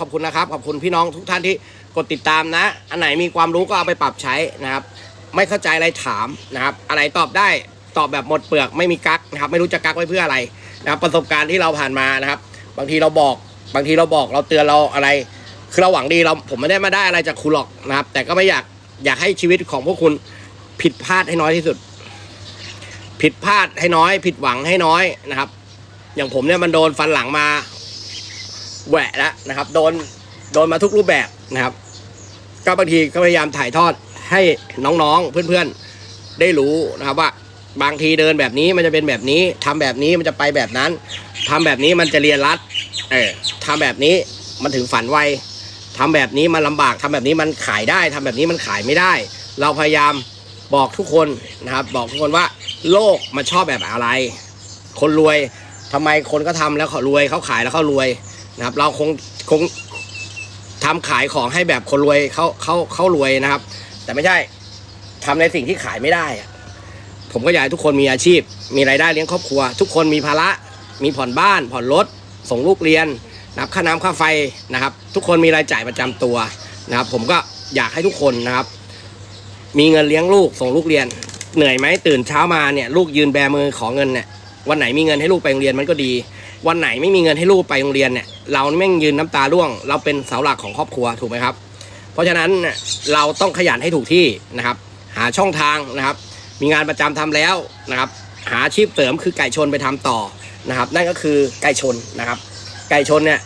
ขอบคุณนะครับขอบคุณพี่น้องทุกท่านที่กดติดตามนะ อันไหนมีความรู้ก็เอาไปปรับใช้นะครับ ไม่เข้าใจอะไรถามนะครับ อะไรตอบได้ตอบแบบหมดเปลือกไม่มีกักนะครับ ไม่รู้จะกักไว้เพื่ออะไรนะครับ ประสบการณ์ที่เราผ่านมานะครับ บางทีเราบอก บางทีเราบอกเราเตือนเราอะไร คือเราหวังดีเราผมไม่ได้มาได้อะไรจากคุณหรอกนะครับ แต่ก็ไม่อยากอยากให้ชีวิตของพวกคุณผิดพลาดให้น้อยที่สุด ผิดพลาดให้น้อย ผิดหวังให้น้อยนะครับ อย่างผมเนี่ยมันโดนฟันหลังมา แหวะแล้วนะครับโดนโดนมาทุกรูปแบบนะครับ ก็บางทีก็พยายามถ่ายทอดให้น้องๆเพื่อนๆได้รู้นะครับว่าบางทีเดินแบบนี้มันจะเป็นแบบนี้ทำแบบนี้มันจะไปแบบนั้นทำแบบนี้มันจะเรียนรัดเออทำแบบนี้มันถึงฝันไวทำแบบนี้มันลำบากทำแบบนี้มันขายได้ทำแบบนี้มันขายไม่ได้ เราพยายามบอกทุกคนนะครับ บอกทุกคนว่า โลกมันชอบแบบอะไร คนรวยทำไมคนก็ทำแล้วเขารวยเขาขายแล้วเขารวย นะครับ เราคงคงทำขายของให้แบบคนรวยเขาเขาเขารวยนะครับ แต่ไม่ใช่ทำในสิ่งที่ขายไม่ได้ ผมก็อยากให้ทุกคนมีอาชีพ มีรายได้เลี้ยงครอบครัว ทุกคนมีภาระมีผ่อนบ้าน ผ่อนรถ ส่งลูกเรียนนะครับค่าน้ำค่าไฟนะครับ ทุกคนมีรายจ่ายประจำตัวนะครับ ผมก็อยากให้ทุกคนนะครับ มีเงินเลี้ยงลูกส่งลูกเรียน เหนื่อยไหมตื่นเช้ามาเนี่ย ลูกยืนแบมือขอเงินเนี่ยวันไหนมีเงินให้ลูกไปโรงเรียนมันก็ดี วันไหนไม่มีเงินให้ลูกไปโรงเรียนเนี่ยเราแม่งยืนน้ำตาร่วง เราเป็นเสาหลักของครอบครัวถูกไหมครับ เพราะฉะนั้นเราต้องขยันให้ถูกที่นะครับ หาช่องทางนะครับ มีงานประจำทำแล้วนะครับ หาอาชีพเสริมคือไก่ชนไปทำต่อนะครับ นั่นก็คือไก่ชนนะครับ ไก่ชนเนี่ย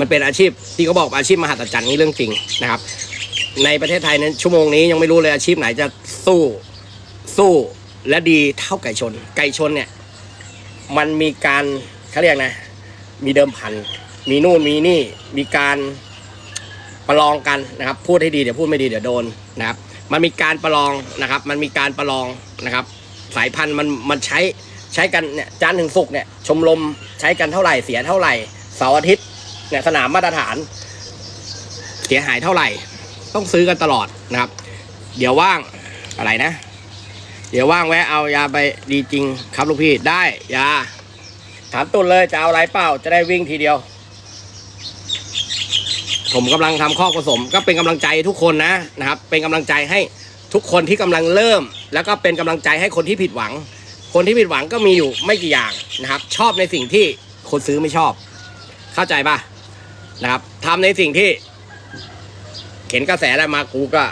มันเป็นอาชีพที่เขาบอกอาชีพมหัศจรรย์นี่เรื่องจริงนะครับ ในประเทศไทยนั้นชั่วโมงนี้ยังไม่รู้เลยอาชีพไหนจะสู้สู้และดีเท่าไก่ชน ไก่ชนเนี่ยมันมีการ เขาเรียกนะ มีเดิมพัน มีนู่นมีนี่ มีการประลองกันนะครับ พูดให้ดีเดี๋ยวพูดไม่ดีเดี๋ยวโดนนะครับ มันมีการประลองนะครับ มันมีการประลองนะครับ สายพันธุ์มันมันใช้ใช้กันเนี่ยจันถึงศุกเนี่ยชมรมใช้กันเท่าไหร่เสียเท่าไหร่เสาร์อาทิตย์เนี่ยสนามมาตรฐาน เสียหายเท่าไหร่ ต้องซื้อกันตลอดนะครับ เดี๋ยวว่างอะไรนะ เดี๋ยวว่างแวะเอายาไปดีจริงครับลูกพี่ได้ยา ถามตุนเลยจะเอาอะไรเปล่าจะได้วิ่งทีเดียว ผมกำลังทำข้อผสม ก็เป็นกำลังใจทุกคนนะนะครับ เป็นกำลังใจให้ทุกคนที่กำลังเริ่ม แล้วก็เป็นกำลังใจให้คนที่ผิดหวัง คนที่ผิดหวังก็มีอยู่ไม่กี่อย่างนะครับ ชอบในสิ่งที่คนซื้อไม่ชอบ เข้าใจป่ะนะครับทำในสิ่งที่เห็นกระแสอะไรมากูก็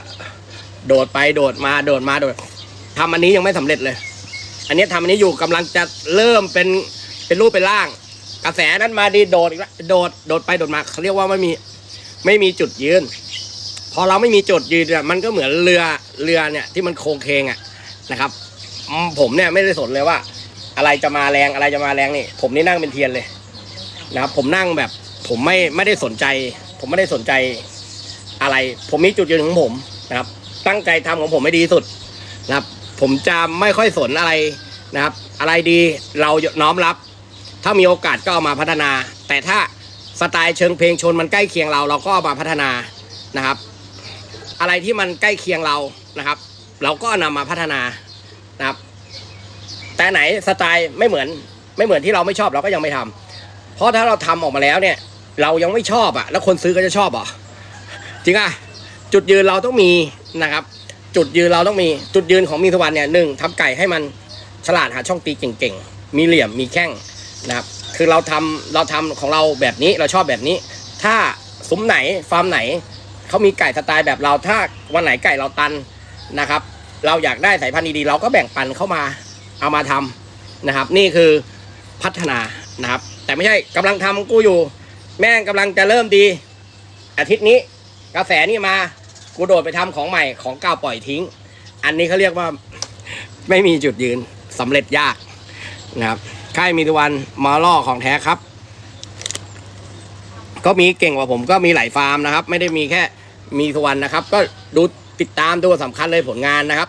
โดดไปโดดมาโดดมาโดดทำอันนี้ยังไม่สำเร็จเลย อันนี้ทำอันนี้อยู่กำลังจะเริ่มเป็น เป็นรูปเป็นร่าง กระแสนั้นมาดีโดดอีกแล้วโดดโดดไปโดดมาเขาเรียกว่าไม่มีไม่มีจุดยืน พอเราไม่มีจุดยืนเนี่ยมันก็เหมือนเรือเรือเนี่ยที่มันโค้งเคงอะนะครับผมเนี่ยไม่ได้สนเลยว่า อะไรจะมาแรงอะไรจะมาแรงนี่ ผมนี่นั่งเป็นเทียนเลยนะครับผมนั่งแบบผมไม่ไม่ได้สนใจ ผมไม่ได้สนใจอะไร ผมมีจุดยืนของผมนะครับ ตั้งใจทำของผมให้ดีที่สุดนะครับ ผมจะไม่ค่อยสนอะไรนะครับ อะไรดีเราน้อมรับ ถ้ามีโอกาสก็เอามาพัฒนา แต่ถ้าสไตล์เชิงเพลงชนมันใกล้เคียงเราเราก็เอามาพัฒนานะครับ อะไรที่มันใกล้เคียงเรานะครับ เราก็นำมาพัฒนานะครับ แต่ไหนสไตล์ไม่เหมือนไม่เหมือนที่เราไม่ชอบเราก็ยังไม่ทำเพราะถ้าเราทำออกมาแล้วเนี่ย เรายังไม่ชอบอะแล้วคนซื้อก็จะชอบเหรอจริงอะจุดยืนเราต้องมีนะครับ จุดยืนเราต้องมีจุดยืนของมีสวรรค์เนี่ยหนึ่งทำไก่ให้มันฉลาดหาช่องตีเก่งๆ มีเหลี่ยมมีแข้ง นะครับคือเราทำเราทำของเราแบบนี้เราชอบแบบนี้ ถ้าซุ้มไหนฟาร์มไหนเขามีไก่สไตล์แบบเราถ้าวันไหนไก่เราตันนะครับ เราอยากได้สายพันธุ์ดีๆเราก็แบ่งปันเข้ามาเอามาทำนะครับ นี่คือพัฒนานะครับ แต่ไม่ใช่กำลังทำกูอยู่ แม่งกำลังจะเริ่มดี อาทิตย์นี้กระแสนี่มากูโดดไปทำของใหม่ของเก่าปล่อยทิ้ง อันนี้เขาเรียกว่าไม่มีจุดยืนสำเร็จยากนะครับ ค่ายมีตะวันมาล่อของแท้ครับ ก็มีเก่งกว่าผมก็มีหลายฟาร์มนะครับ ไม่ได้มีแค่มีสุวันนะครับ ก็ดูติดตามดูสำคัญเลยผลงานนะครับ